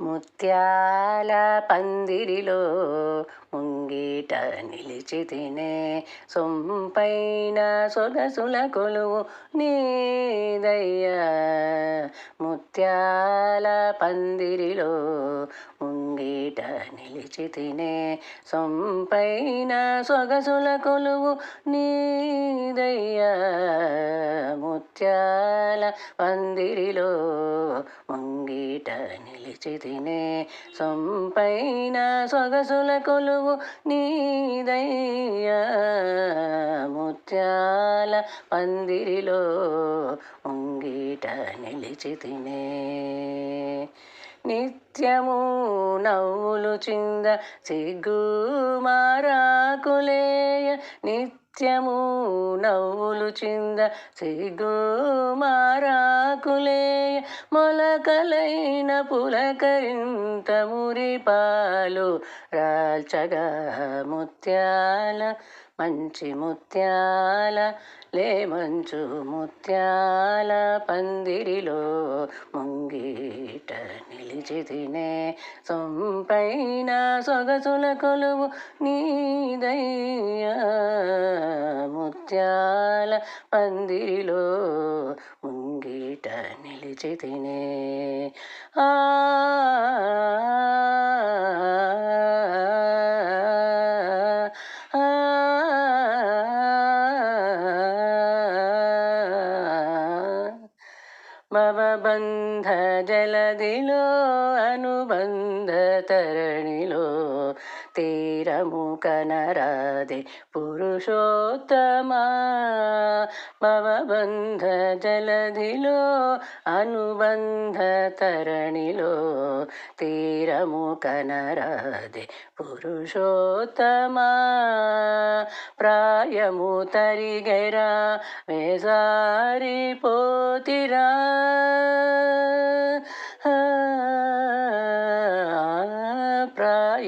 ముత్యాల పందిరిలో ముంగిట నిలిచి తినే సొంపైన సొగసుల కొలువు నీదయ్యా. ముత్యాల పందిరిలో ముంగి నిలిచి తినే సొంపైన సొగసుల కొలువు నీదయ్యా. ముత్యాల పందిరిలో ముంగిట నిలిచి తినే సొంపైన సొగసుల కొలువు నీదయ్యా. ముత్యాల పందిరిలో ముంగిట నిలిచి తినే నిత్యము నవ్వులు చింద సిగ్గు మారాకులేయ. నిత్యము నవ్వులు చింద సిగ్గు మారాకులేయ. మొలకలైన పులకరింత మురిపాలు రాల్చగా ముత్యాల మంచి ముత్యాల లే మంచు ముత్యాల పందిరిలో ముంగీట నిలిచి తినే సొంపైన సొగసుల కొలువు నీదయ్యా. ముత్యాల పందిరిలో ముంగీట నిలిచి తినే ఆ ఆ, बन्ध जलगिलो अनुबन्ध तरणिलो తీరము కనరాదే పురుషోత్తమా భవబంధ జలధిలో అనుబంధ తరణిలో తీరము కనరాదే పురుషోత్తమ ప్రాయము తరిగరా వేసారి పోతిరా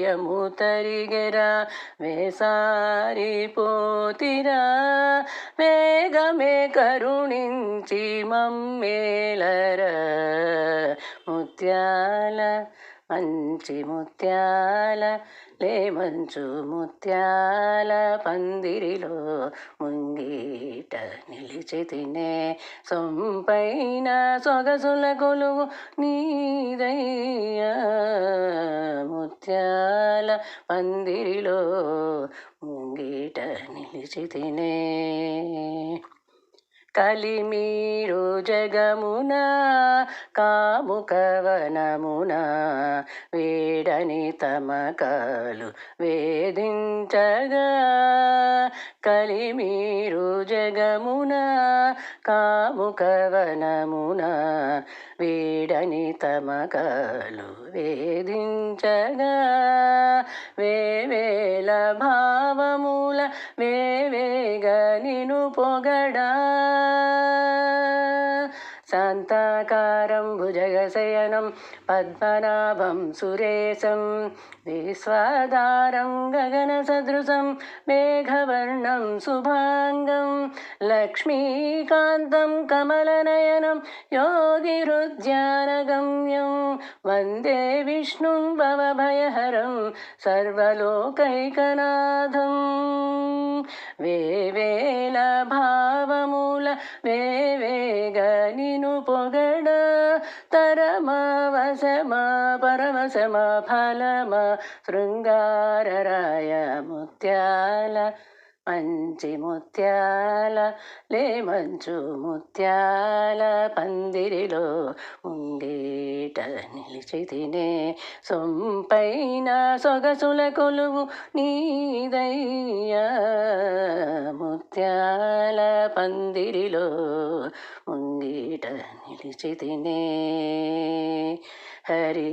ప్రాయము తరిగెరా వేసారి పోతిరా. వేగమే కరుణించి మమ్మేలరా ముత్యాల మంచి ముత్యాల లే మంచు ముత్యాల పందిరిలో ముంగీట నిలిచి తినే సొంపైన సొగసుల కొలువు నీదయ్యా. ముత్యాల పందిరిలో ముంగీట నిలిచి తినే కలిమీరు జగమున కాముకవనమున వేడని తమకాలు వేధించగా. కలిమీరు జగమున కాముకవనమున వేడని తమకాలు వేధించగా. వేవేల భావముల వే शान्ताकारं भुजगशयनं पद्मनाभं सुरेशं विश्वाधारं गगनसदृशं मेघवर्णं शुभाङ्गं लक्ष्मीकान्तं कमलनयनं योगिरुद्यानगम्यं वन्दे विष्णुं भवभयहरं सर्वलोकैकनाथं। वेवेलभावमूल वेवेग పొగడ తరమా పొగడ తరమవశమా పరవశమా ఫలమా శృంగారరాయ ముత్యాల మంచి ముత్యాల లే మంచు ముత్యాల పందిరిలో ఉండేట నిలిచి తినే సొంపైన సొగసుల కొలువు నీదయ్యా. ముత్యాల పందిరిలో ముంగిట నిలిచి తినే హరి